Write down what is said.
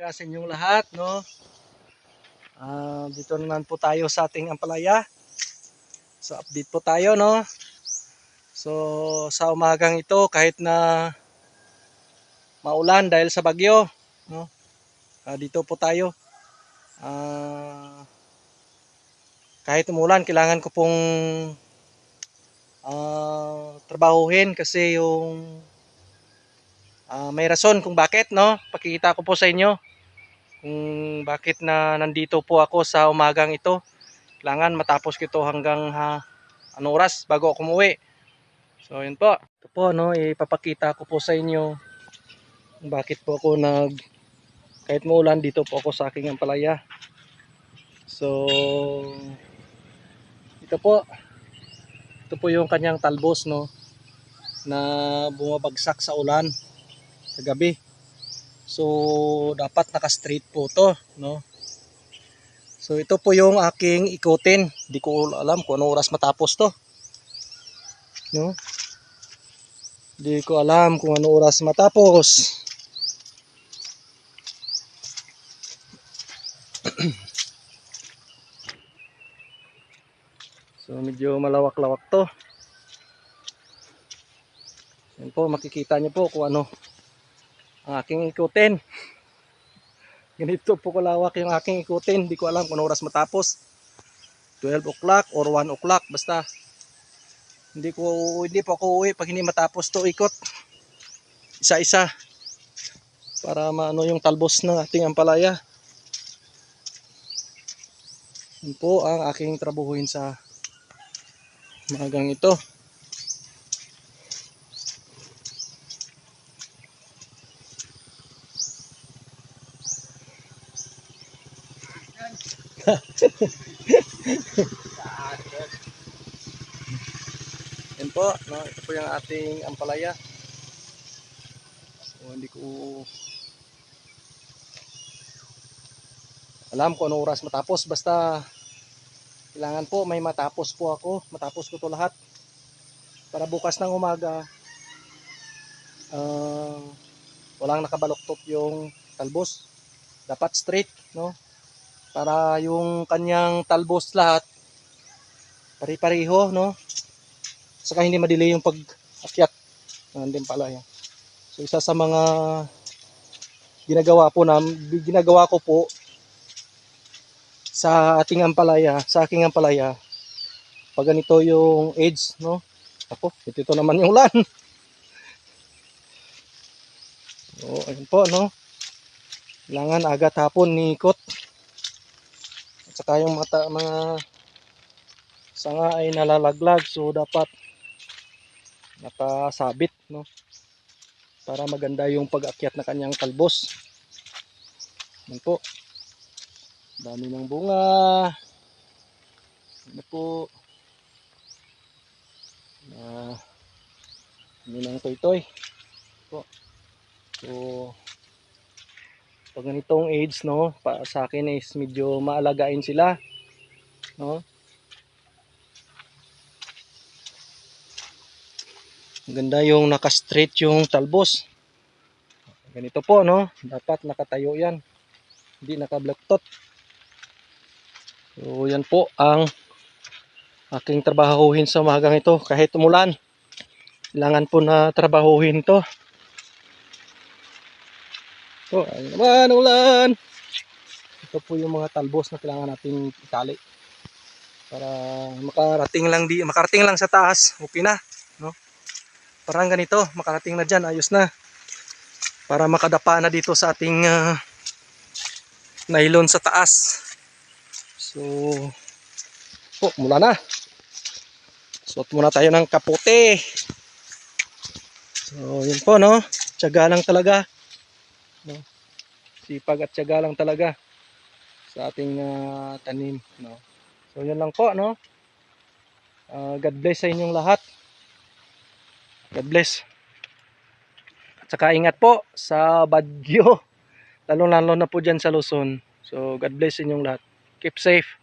umaga sa inyong lahat, no? Ah, dito naman po tayo sa ating ampalaya. So, update po tayo, no? So, sa umagang ito, kahit na maulan dahil sa bagyo, no? Ah, dito po tayo. Ah, kahit umulan, kailangan ko pong ah, trabahuhin kasi yung Ah, may rason kung bakit, no? Pakikita ko po sa inyo kung bakit na nandito po ako sa umagang ito. Kailangan matapos ko hanggang ha, anong oras bago ako umuwi. So, yun po. Ito po, no? Ipapakita ko po sa inyo kung bakit po ako nag kahit maulan dito po ako sa aking ampalaya. So, ito po. Ito po yung kanyang talbos, no? Na bumabagsak sa ulan kagabi. So, dapat naka-straight po to, no? So, ito po yung aking ikutin. Di ko alam kung anong oras matapos to. No? Di ko alam kung anong oras matapos. so, medyo malawak-lawak to. Yan po, makikita niyo po kung ano ang aking ikutin. Ganito po kalawak yung aking ikutin. Hindi ko alam kung oras matapos. 12 o'clock or 1 o'clock. Basta hindi ko hindi po ako uuwi pag hindi matapos to ikot. Isa-isa. Para maano yung talbos ng ating ampalaya. Yun po ang aking trabuhuin sa magang ito. Yan po, no? ito po yung ating ampalaya. So, hindi ko alam kung anong oras matapos. Basta kailangan po may matapos po ako. Matapos ko to lahat. Para bukas ng umaga ah, walang nakabaluktot yung talbos. Dapat straight, no? Para yung kanyang talbos lahat pare-pareho, no? Saka hindi madelay yung pag-akyat ng Dimpalaya. So isa sa mga ginagawa po na ginagawa ko po sa ating ampalaya, sa aking ampalaya, pag ganito yung age, no? Ako, ito, ito naman yung ulan. So, ayun po, no? Kailangan agad hapon ni ikot. Saka yung mata, mga sanga ay nalalaglag, so dapat nakasabit, no? Para maganda yung pag-akyat na kanyang talbos. Yan po. Dami ng bunga. Ano po. Na ano ng toy-toy. Po. So, pag ganitong age, no, pa, sa akin is medyo maalagain sila. No? Ganda yung naka-straight yung talbos. Ganito po, no? Dapat nakatayo yan. Hindi naka-blacktot. So, yan po ang aking trabahuhin sa umagang ito. Kahit umulan, kailangan po na trabahuhin to. So, ayun naman, ulan. Ito po yung mga talbos na kailangan natin itali. Para makarating lang di, makarating lang sa taas, okay na, no? Parang ganito, makarating na dyan, ayos na. Para makadapa na dito sa ating ah, nylon sa taas. So, oh, mula na. Suot muna tayo ng kapote. So, yun po, no? Tiyaga lang talaga. No? Sipag at tiyaga lang talaga sa ating ah, tanim, no? So, yun lang po, no? Ah, God bless sa inyong lahat. God bless. At saka ingat po sa bagyo. Lalo-lalo na po dyan sa Luzon. So, God bless inyong lahat. Keep safe.